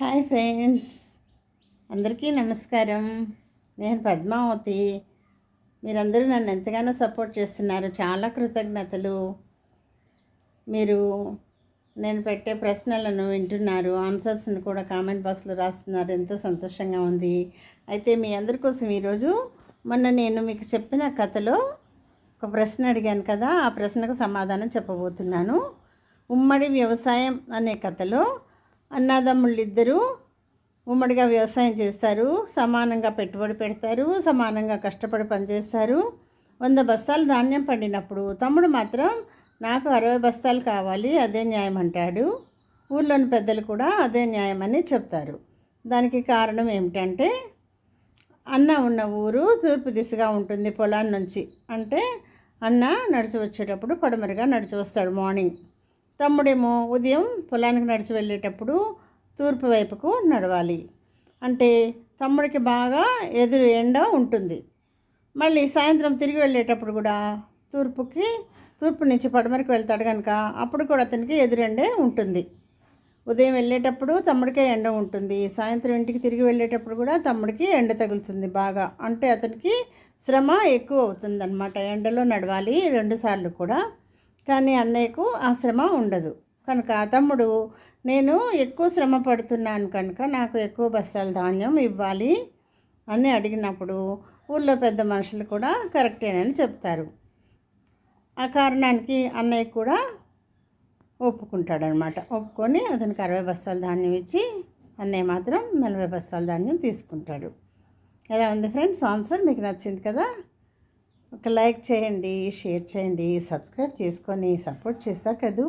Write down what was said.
Hi friends. అందరికీ నమస్కారం. నేను పద్మావతి. మీరందరూ నన్ను ఎంతగానో సపోర్ట్ చేస్తున్నారు. చాలా కృతజ్ఞతలు. మీరు నేను పెట్టే ప్రశ్నలను వింటున్నారు. ఆన్సర్స్ని కూడా కామెంట్ బాక్స్లో రాస్తున్నారు. ఎంతో సంతోషంగా ఉంది. అయితే మీ అందరి కోసం ఈరోజు మొన్న నేను మీకు చెప్పిన కథలో ఒక ప్రశ్న అడిగాను కదా. ఆ ప్రశ్నకు సమాధానం చెప్పబోతున్నాను. ఉమ్మడి వ్యవసాయం అనే కథలో అన్నదమ్ముళ్ళిద్దరూ ఉమ్మడిగా వ్యవసాయం చేస్తారు సమానంగా పెట్టుబడి పెడతారు సమానంగా కష్టపడి పనిచేస్తారు. వంద బస్తాలు ధాన్యం పండినప్పుడు తమ్ముడు మాత్రం నాకు అరవై బస్తాలు కావాలి అదే న్యాయం అంటాడు. ఊళ్ళోని పెద్దలు కూడా అదే న్యాయం అని చెప్తారు. దానికి కారణం ఏమిటంటే అన్న ఉన్న ఊరు తూర్పు దిశగా ఉంటుంది పొలాన్ని నుంచి. అంటే అన్న నడిచి వచ్చేటప్పుడు పడమరగా నడిచి వస్తాడు మార్నింగ్. తమ్ముడేమో ఉదయం పొలానికి నడిచి వెళ్ళేటప్పుడు తూర్పు వైపుకు నడవాలి. అంటే తమ్ముడికి బాగా ఎదురు ఎండ ఉంటుంది. మళ్ళీ సాయంత్రం తిరిగి వెళ్ళేటప్పుడు కూడా తూర్పుకి తూర్పు నుంచి పడమరకు వెళ్తాడు కనుక అప్పుడు కూడా అతనికి ఎదురెండే ఉంటుంది. ఉదయం వెళ్ళేటప్పుడు తమ్ముడికే ఎండ ఉంటుంది. సాయంత్రం ఇంటికి తిరిగి వెళ్ళేటప్పుడు కూడా తమ్ముడికి ఎండ తగులుతుంది బాగా. అంటే అతనికి శ్రమ ఎక్కువ అవుతుంది అనమాట ఎండలో నడవాలి రెండుసార్లు కూడా. కానీ అన్నయ్యకు ఆ శ్రమ ఉండదు. కనుక తమ్ముడు నేను ఎక్కువ శ్రమ పడుతున్నాను కనుక నాకు ఎక్కువ బస్తాల ధాన్యం ఇవ్వాలి అని అడిగినప్పుడు ఊళ్ళో పెద్ద మనుషులు కూడా కరెక్టేనని చెప్తారు. ఆ కారణానికి అన్నయ్య కూడా ఒప్పుకుంటాడనమాట. ఒప్పుకొని అతనికి అరవై బస్తాల ధాన్యం ఇచ్చి అన్నయ్య మాత్రం నలభై బస్తాల ధాన్యం తీసుకుంటాడు. ఎలా ఉంది ఫ్రెండ్స్? ఆన్సర్ మీకు నచ్చింది కదా? ఒక లైక్ చేయండి షేర్ చేయండి సబ్స్క్రైబ్ చేసుకొని సపోర్ట్ చేస్తారు కదూ.